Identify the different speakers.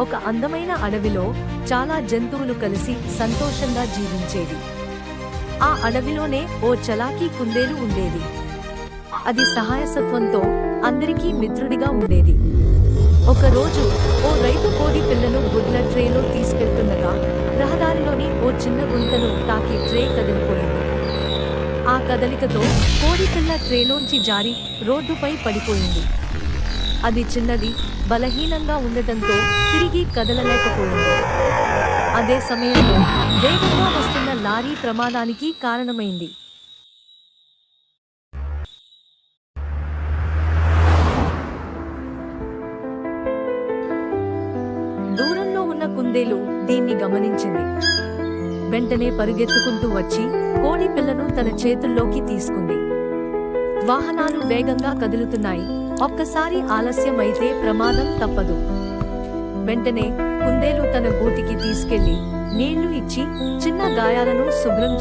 Speaker 1: ఒక అందమైన అడవిలో చాలా జంతువులు కలిసి సంతోషంగా జీవించేవి ఆ అడవిలోనే ఓ చలాకీ కుందేలు ఉండేది. అది సహాయసత్వంతో అందరికీ మిత్రుడిగా ఉండేది. ఒకరోజు ఓ రైతు కోడి పిల్లను గుడ్ల ట్రేలో తీసుకెళ్తుండగా రహదారిలోని ఓ చిన్న గుంతను తాకి ట్రే కదిలిపోయింది. ఆ కదలికతో కోడి పిల్ల ట్రేలోంచి జారి రోడ్డుపై పడిపోయింది. అది చిన్నది బలహీనంగా ఉండటంతో తిరిగి కదలలేకపోయింది. అదే సమయంలో వేగంగా వస్తున్న లారీ ప్రమాదానికి కారణమైంది. దూరంలో ఉన్న కుందేలు దీన్ని గమనించింది. వెంటనే పరుగెత్తుకుంటూ వచ్చి కోడి పిల్లను తన చేతుల్లోకి తీసుకుంది. వాహనాలు వేగంగా కదులుతున్నాయి. ఒక్కసారి ఆలస్యం అయితే ప్రమాదం తప్పదు. వెంటనే కుందేలు తన గూటికి తీసుకెళ్ళి నీళ్ళు ఇచ్చి చిన్న గాయాలను శుభ్రం